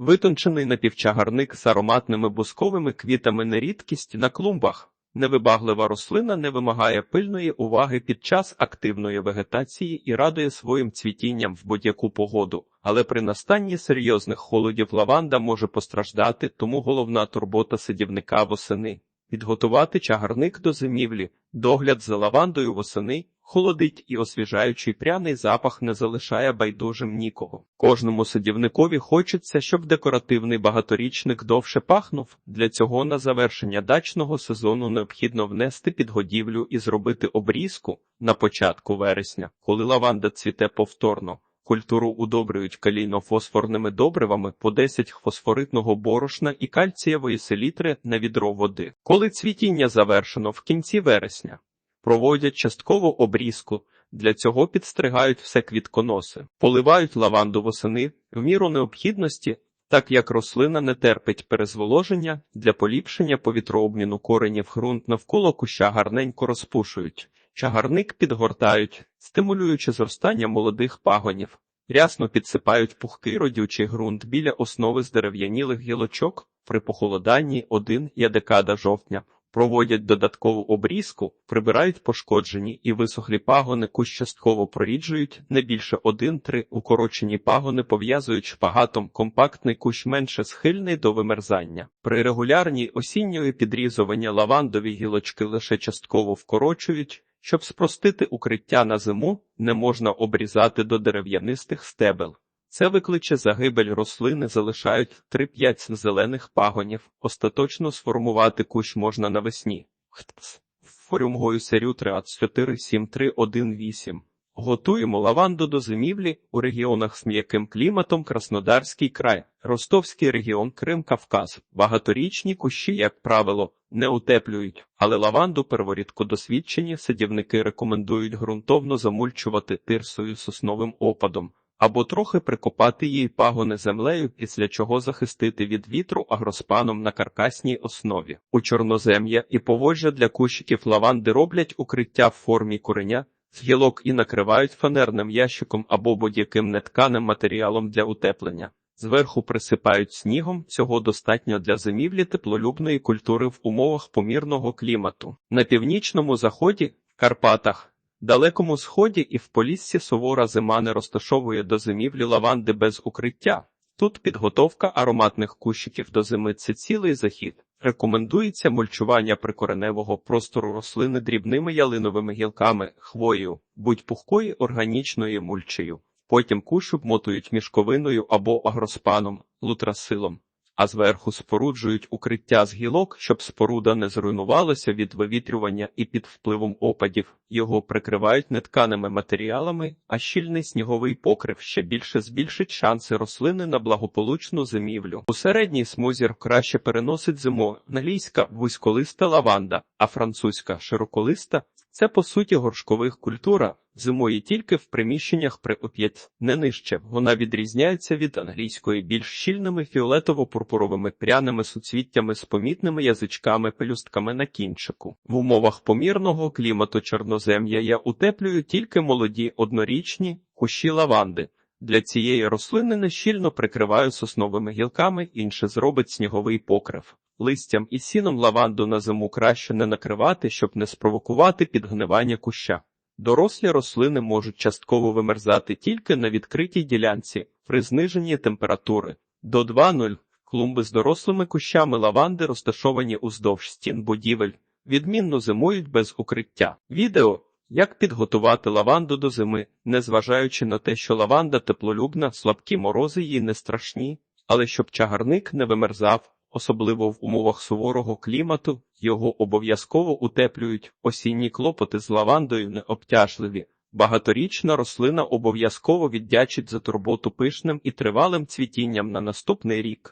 Витончений напівчагарник з ароматними бусковими квітами не рідкість на клумбах. Невибаглива рослина не вимагає пильної уваги під час активної вегетації і радує своїм цвітінням в будь-яку погоду. Але при настанні серйозних холодів лаванда може постраждати, тому головна турбота садівника восени підготувати чагарник до зимівлі, догляд за лавандою восени, холодить і освіжаючий пряний запах не залишає байдужим нікого. Кожному садівникові хочеться, щоб декоративний багаторічник довше пахнув. Для цього на завершення дачного сезону необхідно внести підгодівлю і зробити обрізку на початку вересня, коли лаванда цвіте повторно. Культуру удобрюють калійно-фосфорними добривами по 10 фосфоритного борошна і кальцієвої селітри на відро води. Коли цвітіння завершено в кінці вересня, проводять часткову обрізку. Для цього підстригають все квітконоси, поливають лаванду восени в міру необхідності, так як рослина не терпить перезволоження, для поліпшення повітрообміну коренів ґрунт навколо куща гарненько розпушують. Чагарник підгортають, стимулюючи зростання молодих пагонів. Рясно підсипають пухкий родючий ґрунт біля основи з дерев'янілих гілочок при похолоданні 1 є декада жовтня. Проводять додаткову обрізку, прибирають пошкоджені і висохлі пагони, кущ частково проріджують, не більше 1-3 укорочені пагони пов'язують шпагатом, компактний кущ менше схильний до вимерзання. При регулярній осінньої підрізування лавандові гілочки лише частково вкорочують. Щоб спростити укриття на зиму, не можна обрізати до дерев'янистих стебел. Це викличе загибель рослини, залишають 3-5 зелених пагонів. Остаточно сформувати кущ можна навесні. Хтс. Форюмгою серію 347318. Готуємо лаванду до зимівлі у регіонах з м'яким кліматом Краснодарський край, Ростовський регіон Крим Кавказ. Багаторічні кущі, як правило, не утеплюють, але лаванду перворідко досвідчені садівники рекомендують ґрунтовно замульчувати тирсою сосновим опадом або трохи прикопати її пагони землею, після чого захистити від вітру агроспаном на каркасній основі. У чорнозем'я і поводжа для кущиків лаванди роблять укриття в формі кореня з гілок і накривають фанерним ящиком або будь-яким нетканим матеріалом для утеплення. Зверху присипають снігом, цього достатньо для зимівлі теплолюбної культури в умовах помірного клімату. На північному заході, Карпатах, далекому сході і в Поліссі сувора зима не розташовує до зимівлі лаванди без укриття. Тут підготовка ароматних кущиків до зими це цілий захід. Рекомендується мульчування прикореневого простору рослини дрібними ялиновими гілками, хвоєю, будь пухкою органічною мульчею. Потім куш обмотують мішковиною або агроспаном, лутрасилом, а зверху споруджують укриття з гілок, щоб споруда не зруйнувалася від вивітрювання і під впливом опадів. Його прикривають нетканими матеріалами, а щільний сніговий покрив ще більше збільшить шанси рослини на благополучну зимівлю. У середній смузі краще переносить зиму англійська вузьколиста лаванда, а французька широколиста це по суті горшкових культура. Зимує тільки в приміщеннях при оп'ять не нижче. Вона відрізняється від англійської більш щільними фіолетово-пурпуровими пряними суцвіттями з помітними язичками пелюстками на кінчику. В умовах помірного клімату чорнозем'я я утеплюю тільки молоді однорічні кущі лаванди. Для цієї рослини нещільно прикриваю сосновими гілками, інше зробить сніговий покрив. Листям і сіном лаванду на зиму краще не накривати, щоб не спровокувати підгнивання куща. Дорослі рослини можуть частково вимерзати тільки на відкритій ділянці при зниженні температури до 2,0. Клумби з дорослими кущами лаванди розташовані уздовж стін будівель, відмінно зимують без укриття. Відео як підготувати лаванду до зими, незважаючи на те, що лаванда теплолюбна, слабкі морози їй не страшні, але щоб чагарник не вимерзав, особливо в умовах суворого клімату, його обов'язково утеплюють. Осінні клопоти з лавандою необтяжливі. Багаторічна рослина обов'язково віддячить за турботу пишним і тривалим цвітінням на наступний рік.